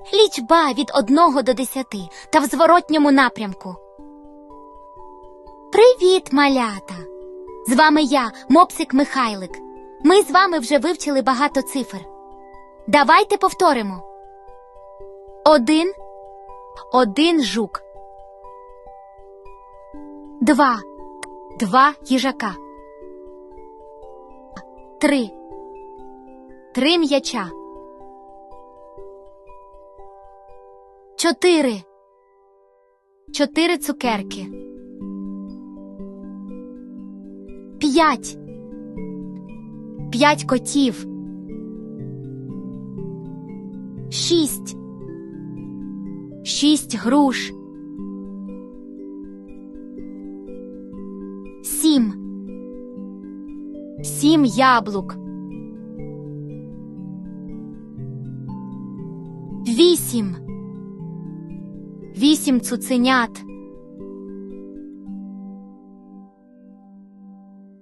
Лічба від одного до десяти та в зворотньому напрямку. Привіт, малята! З вами я, Мопсик Михайлик. Ми з вами вже вивчили багато цифр. Давайте повторимо. Один. Один жук. Два. Два їжака. Три. Три м'яча. Чотири. Чотири цукерки. П'ять. П'ять котів. Шість. Шість груш. Сім. Сім яблук. Вісім. Вісім цуценят.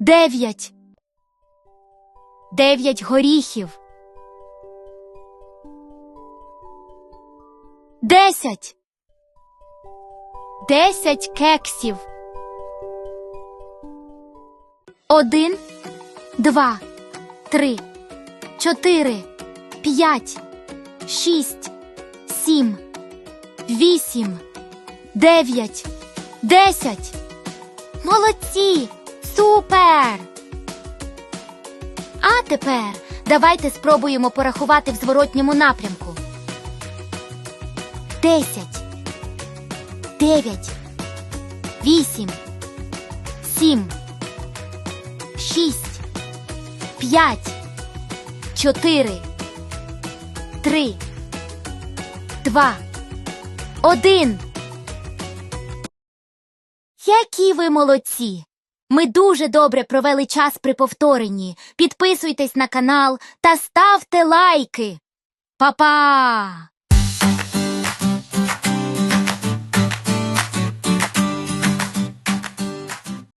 Дев'ять. Дев'ять горіхів. Десять. Десять кексів. Один, два, три, чотири, п'ять, шість, сім, вісім, дев'ять, десять. Молодці! Супер! А тепер давайте спробуємо порахувати в зворотньому напрямку. Десять, дев'ять, вісім, сім, шість, п'ять, чотири, три, два, один. Які ви молодці! Ми дуже добре провели час при повторенні. Підписуйтесь на канал та ставте лайки. Па-па!